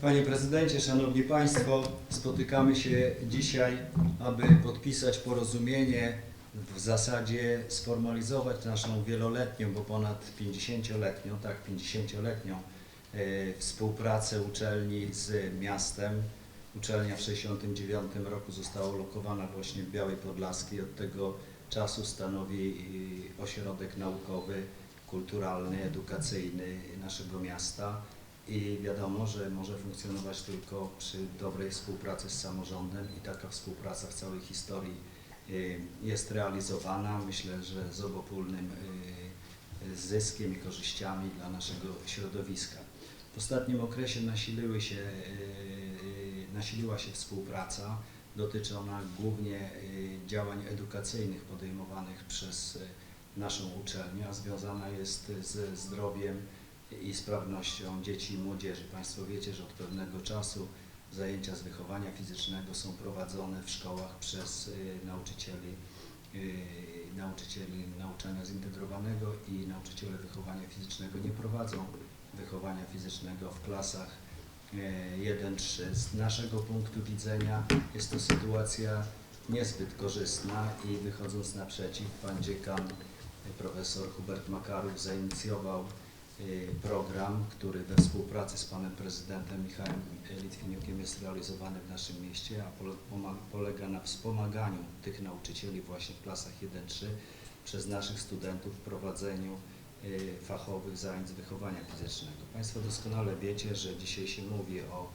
Panie Prezydencie, Szanowni Państwo, spotykamy się dzisiaj, aby podpisać porozumienie, w zasadzie sformalizować naszą wieloletnią, bo ponad 50-letnią, tak, 50-letnią e, współpracę uczelni z miastem. Uczelnia w 1969 roku została ulokowana właśnie w Białej Podlaskiej. Od tego czasu stanowi e, ośrodek naukowy, kulturalny, edukacyjny naszego miasta i wiadomo, że może funkcjonować tylko przy dobrej współpracy z samorządem i taka współpraca w całej historii y, jest realizowana. Myślę, że z obopólnym y, zyskiem i korzyściami dla naszego środowiska. W ostatnim okresie nasiliły się, y, nasiliła się współpraca. Dotyczy ona głównie działań edukacyjnych podejmowanych przez naszą uczelnię, a związana jest ze zdrowiem i sprawnością dzieci i młodzieży. Państwo wiecie, że od pewnego czasu zajęcia z wychowania fizycznego są prowadzone w szkołach przez y, nauczycieli, y, nauczycieli nauczania zintegrowanego i nauczyciele wychowania fizycznego nie prowadzą wychowania fizycznego w klasach y, 1-3. Z naszego punktu widzenia jest to sytuacja niezbyt korzystna i wychodząc naprzeciw, pan dziekan y, profesor Hubert Makarów zainicjował y, program, który we współpracy z panem prezydentem Michałem Litwiniukiem jest realizowany w naszym mieście, a polega na wspomaganiu tych nauczycieli właśnie w klasach 1-3 przez naszych studentów w prowadzeniu y, fachowych zajęć wychowania fizycznego. Państwo doskonale wiecie, że dzisiaj się mówi o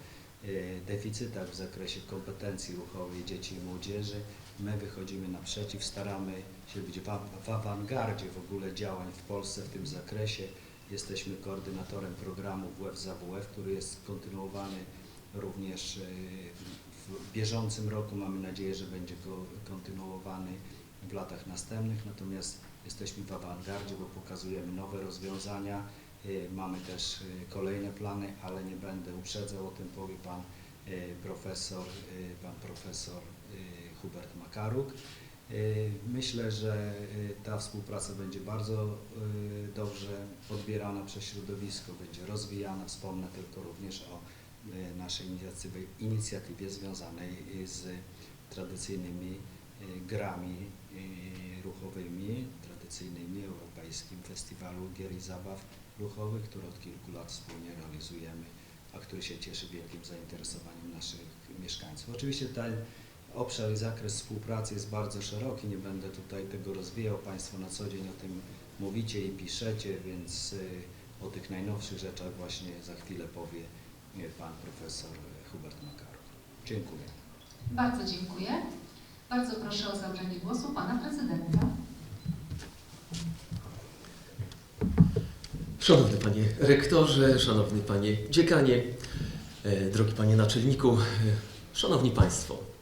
y, deficytach w zakresie kompetencji ruchowej dzieci i młodzieży. My wychodzimy naprzeciw, staramy się być w awangardzie w ogóle działań w Polsce w tym zakresie. Jesteśmy koordynatorem programu WF za WF, który jest kontynuowany również y, w bieżącym roku. Mamy nadzieję, że będzie kontynuowany w latach następnych. Natomiast jesteśmy w awangardzie, bo pokazujemy nowe rozwiązania. Y, Mamy też y, kolejne plany, ale nie będę uprzedzał, o tym powie pan profesor, pan profesor Hubert Makaruk. Y, Myślę, że y, ta współpraca będzie bardzo y, dobrze odbierana przez środowisko, będzie rozwijana. Wspomnę tylko również o naszej inicjatywie, inicjatywie związanej z tradycyjnymi grami ruchowymi, tradycyjnymi europejskim festiwalu gier i zabaw ruchowych, który od kilku lat wspólnie realizujemy, a który się cieszy wielkim zainteresowaniem naszych mieszkańców. Oczywiście ten obszar i zakres współpracy jest bardzo szeroki, nie będę tutaj tego rozwijał, Państwo na co dzień o tym mówicie i piszecie, więc y, o tych najnowszych rzeczach właśnie za chwilę powie y, Pan Profesor Hubert Makarów. Dziękuję. Bardzo dziękuję. Bardzo proszę o zabranie głosu Pana Prezydenta. Szanowny Panie Rektorze, Szanowny Panie Dziekanie, e, drogi Panie Naczelniku, e, Szanowni Państwo.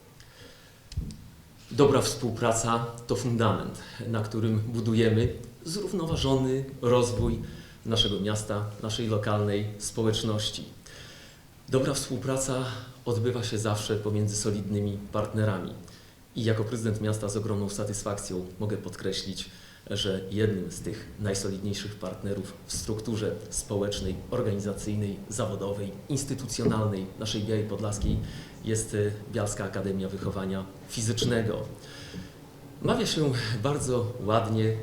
Dobra współpraca to fundament, na którym budujemy zrównoważony rozwój naszego miasta, naszej lokalnej społeczności. Dobra współpraca odbywa się zawsze pomiędzy solidnymi partnerami. I jako prezydent miasta z ogromną satysfakcją mogę podkreślić, że jednym z tych najsolidniejszych partnerów w strukturze społecznej, organizacyjnej, zawodowej, instytucjonalnej naszej Białej Podlaskiej jest e, Bialska Akademia Wychowania Fizycznego. Mawia się bardzo ładnie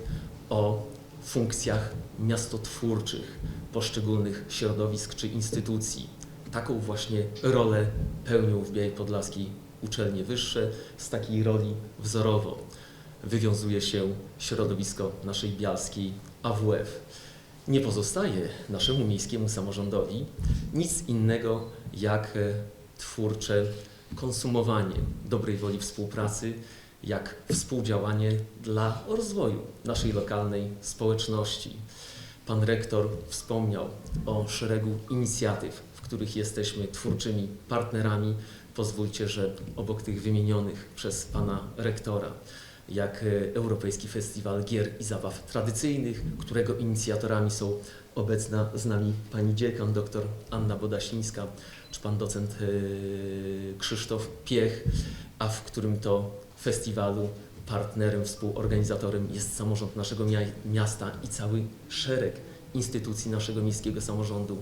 o funkcjach miastotwórczych poszczególnych środowisk czy instytucji. Taką właśnie rolę pełnią w Białej Podlaskiej uczelnie wyższe. Z takiej roli wzorowo wywiązuje się środowisko naszej bialskiej AWF. Nie pozostaje naszemu miejskiemu samorządowi nic innego jak e, twórcze konsumowanie dobrej woli współpracy, jak współdziałanie dla rozwoju naszej lokalnej społeczności. Pan rektor wspomniał o szeregu inicjatyw, w których jesteśmy twórczymi partnerami. Pozwólcie, że obok tych wymienionych przez pana rektora, jak e, Europejski Festiwal Gier i Zabaw Tradycyjnych, którego inicjatorami są obecna z nami pani dziekan dr Anna Bodasińska, czy pan docent e, Krzysztof Piech, a w którym to festiwalu partnerem, współorganizatorem jest samorząd naszego mia- miasta i cały szereg instytucji naszego miejskiego samorządu.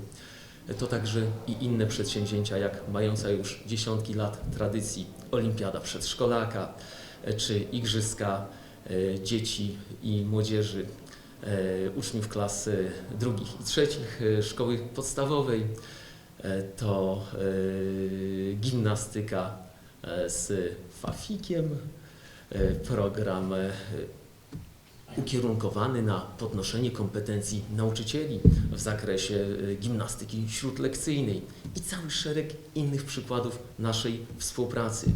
To także i inne przedsięwzięcia, jak mająca już dziesiątki lat tradycji Olimpiada Przedszkolaka, e, czy Igrzyska e, dzieci i młodzieży, e, uczniów klas e, drugich i trzecich e, szkoły podstawowej. To gimnastyka z fafikiem, program ukierunkowany na podnoszenie kompetencji nauczycieli w zakresie gimnastyki śródlekcyjnej i cały szereg innych przykładów naszej współpracy.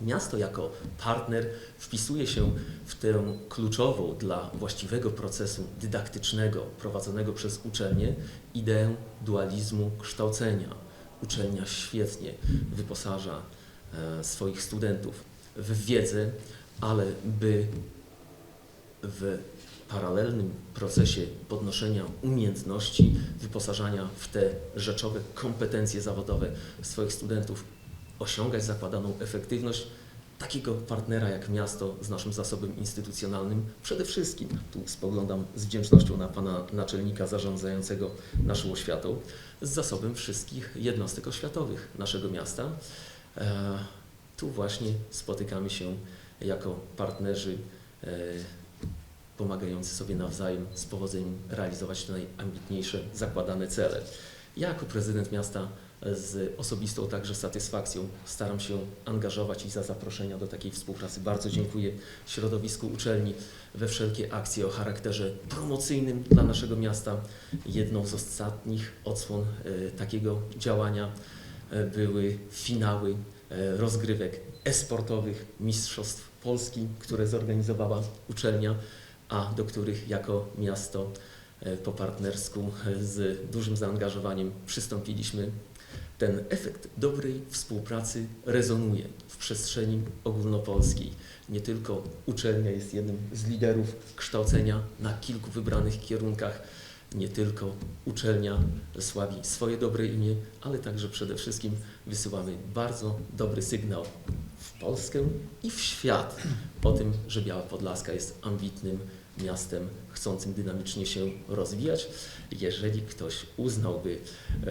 Miasto jako partner wpisuje się w tę kluczową dla właściwego procesu dydaktycznego prowadzonego przez uczelnię ideę dualizmu kształcenia. Uczelnia świetnie wyposaża e, swoich studentów w wiedzę, ale by w paralelnym procesie podnoszenia umiejętności, wyposażania w te rzeczowe kompetencje zawodowe swoich studentów, osiągać zakładaną efektywność, takiego partnera jak miasto z naszym zasobem instytucjonalnym przede wszystkim, tu spoglądam z wdzięcznością na pana naczelnika zarządzającego naszą oświatą, z zasobem wszystkich jednostek oświatowych naszego miasta. E, tu właśnie spotykamy się jako partnerzy e, pomagający sobie nawzajem z powodzeniem realizować najambitniejsze zakładane cele. Ja jako prezydent miasta z osobistą także satysfakcją staram się angażować i za zaproszenia do takiej współpracy. Bardzo dziękuję środowisku uczelni we wszelkie akcje o charakterze promocyjnym dla naszego miasta. Jedną z ostatnich odsłon e, takiego działania e, były finały e, rozgrywek esportowych Mistrzostw Polski, które zorganizowała uczelnia, a do których jako miasto po partnersku z dużym zaangażowaniem przystąpiliśmy. Ten efekt dobrej współpracy rezonuje w przestrzeni ogólnopolskiej. Nie tylko uczelnia jest jednym z liderów kształcenia na kilku wybranych kierunkach, nie tylko uczelnia sławi swoje dobre imię, ale także przede wszystkim wysyłamy bardzo dobry sygnał w Polskę i w świat o tym, że Biała Podlaska jest ambitnym miastem chcącym dynamicznie się rozwijać. Jeżeli ktoś uznałby,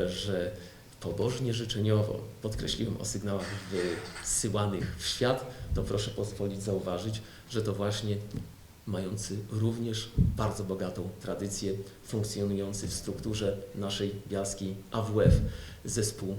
że pobożnie życzeniowo podkreśliłem o sygnałach wysyłanych w świat, to proszę pozwolić zauważyć, że to właśnie mający również bardzo bogatą tradycję, funkcjonujący w strukturze naszej bialskiej AWF zespół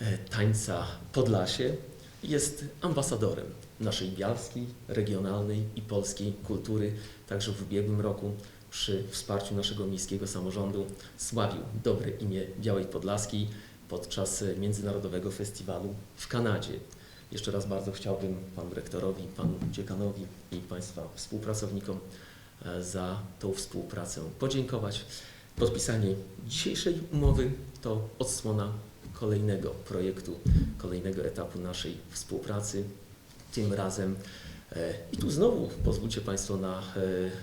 e, tańca Podlasie jest ambasadorem naszej bialskiej, regionalnej i polskiej kultury. Także w ubiegłym roku przy wsparciu naszego miejskiego samorządu sławił dobre imię Białej Podlaskiej podczas e, Międzynarodowego Festiwalu w Kanadzie. Jeszcze raz bardzo chciałbym panu rektorowi, panu dziekanowi i państwa współpracownikom e, za tą współpracę podziękować. Podpisanie dzisiejszej umowy to odsłona kolejnego projektu, kolejnego etapu naszej współpracy. Tym razem e, i tu znowu pozwólcie Państwo na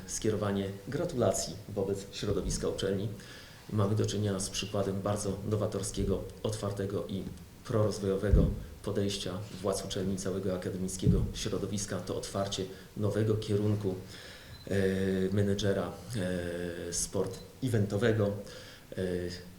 skierowanie gratulacji wobec środowiska uczelni. Mamy do czynienia z przykładem bardzo nowatorskiego, otwartego i prorozwojowego podejścia władz uczelni całego akademickiego środowiska. To otwarcie nowego kierunku e, menedżera e, sport eventowego. E,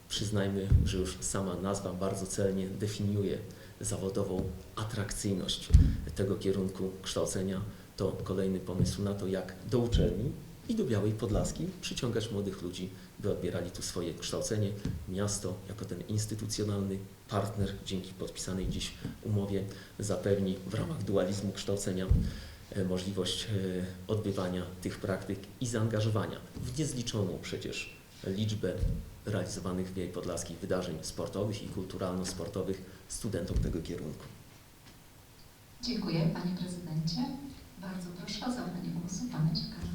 przyznajmy, że już sama nazwa bardzo celnie definiuje zawodową atrakcyjność tego kierunku kształcenia. To kolejny pomysł na to, jak do uczelni i do Białej Podlaski przyciągać młodych ludzi, by odbierali tu swoje kształcenie. Miasto, jako ten instytucjonalny partner, dzięki podpisanej dziś umowie, zapewni w ramach dualizmu kształcenia e, możliwość e, odbywania tych praktyk i zaangażowania w niezliczoną przecież liczbę realizowanych w Białej Podlaskiej wydarzeń sportowych i kulturalno-sportowych studentów tego kierunku. Dziękuję Panie Prezydencie. Bardzo proszę o zabranie głosu Pana Dziekana.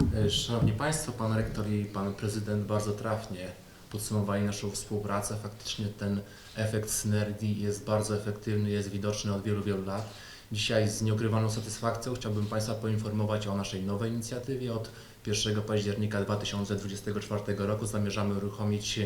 E, Szanowni Państwo, Pan Rektor i Pan Prezydent bardzo trafnie podsumowali naszą współpracę. Faktycznie ten efekt synergii jest bardzo efektywny, jest widoczny od wielu, wielu lat. Dzisiaj z nieukrywaną satysfakcją chciałbym Państwa poinformować o naszej nowej inicjatywie. Od 1 października 2024 roku zamierzamy uruchomić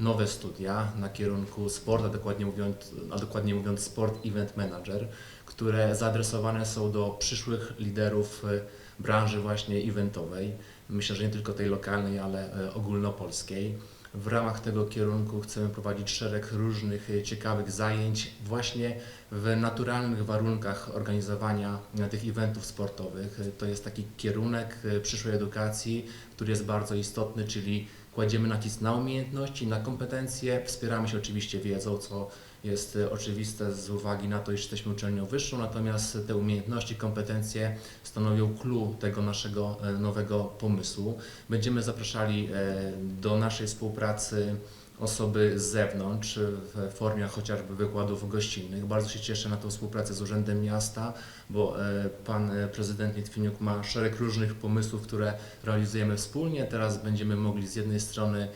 nowe studia na kierunku sport, a dokładnie mówiąc, a dokładnie mówiąc sport event manager, które zaadresowane są do przyszłych liderów e, branży właśnie eventowej. myślę, że nie tylko tej lokalnej, ale e, ogólnopolskiej. W ramach tego kierunku chcemy prowadzić szereg różnych e, ciekawych zajęć właśnie w naturalnych warunkach organizowania e, tych eventów sportowych. To jest taki kierunek przyszłej edukacji, który jest bardzo istotny, czyli kładziemy nacisk na umiejętności, na kompetencje, wspieramy się oczywiście wiedzą, co jest e, oczywiste z uwagi na to, iż jesteśmy uczelnią wyższą, natomiast te umiejętności, kompetencje stanowią clue tego naszego e, nowego pomysłu. Będziemy zapraszali e, do naszej współpracy osoby z zewnątrz w formie chociażby wykładów gościnnych. Bardzo się cieszę na tę współpracę z Urzędem Miasta, bo pan prezydent Litwiniuk ma szereg różnych pomysłów, które realizujemy wspólnie. Teraz będziemy mogli z jednej strony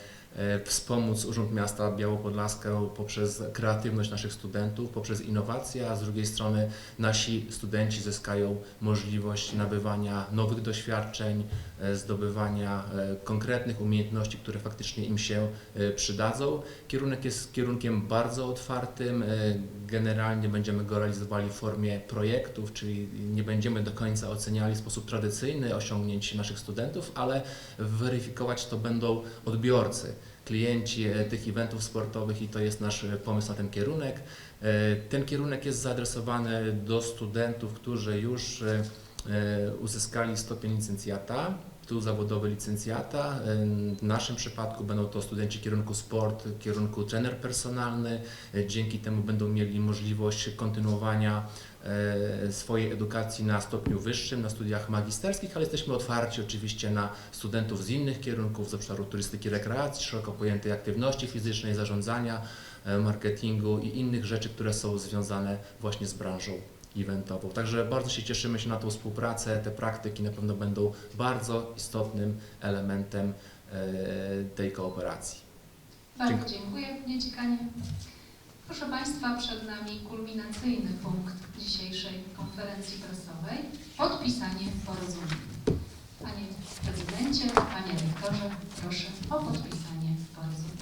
wspomóc Urząd Miasta Białopodlaskę poprzez kreatywność naszych studentów, poprzez innowacje, a z drugiej strony nasi studenci zyskają możliwość nabywania nowych doświadczeń, e, zdobywania e, konkretnych umiejętności, które faktycznie im się e, przydadzą. Kierunek jest kierunkiem bardzo otwartym. e, Generalnie będziemy go realizowali w formie projektów, czyli nie będziemy do końca oceniali w sposób tradycyjny osiągnięć naszych studentów, ale weryfikować to będą odbiorcy, klienci e, tych eventów sportowych i to jest nasz e, pomysł na ten kierunek. E, Ten kierunek jest zaadresowany do studentów, którzy już uzyskali stopień licencjata, tytuł zawodowy licencjata. W naszym przypadku będą to studenci kierunku sport, kierunku trener personalny. Dzięki temu będą mieli możliwość kontynuowania swojej edukacji na stopniu wyższym, na studiach magisterskich, ale jesteśmy otwarci oczywiście na studentów z innych kierunków, z obszaru turystyki, rekreacji, szeroko pojętej aktywności fizycznej, zarządzania, e, marketingu i innych rzeczy, które są związane właśnie z branżą eventową. Także bardzo się cieszymy się na tą współpracę. Te praktyki na pewno będą bardzo istotnym elementem e, tej kooperacji. Bardzo Dziękuję. dziękuję. Proszę Państwa, przed nami kulminacyjny punkt dzisiejszej konferencji prasowej. Podpisanie porozumień. Panie prezydencie, panie rektorze, proszę o podpisanie porozumień.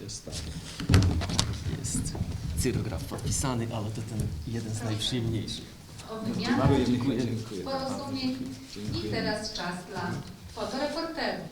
się stało. Jest cyrograf podpisany, ale to ten jeden z najprzyjemniejszych. O wymianę Dziękuję. porozumień. I teraz czas dla fotoreporterów.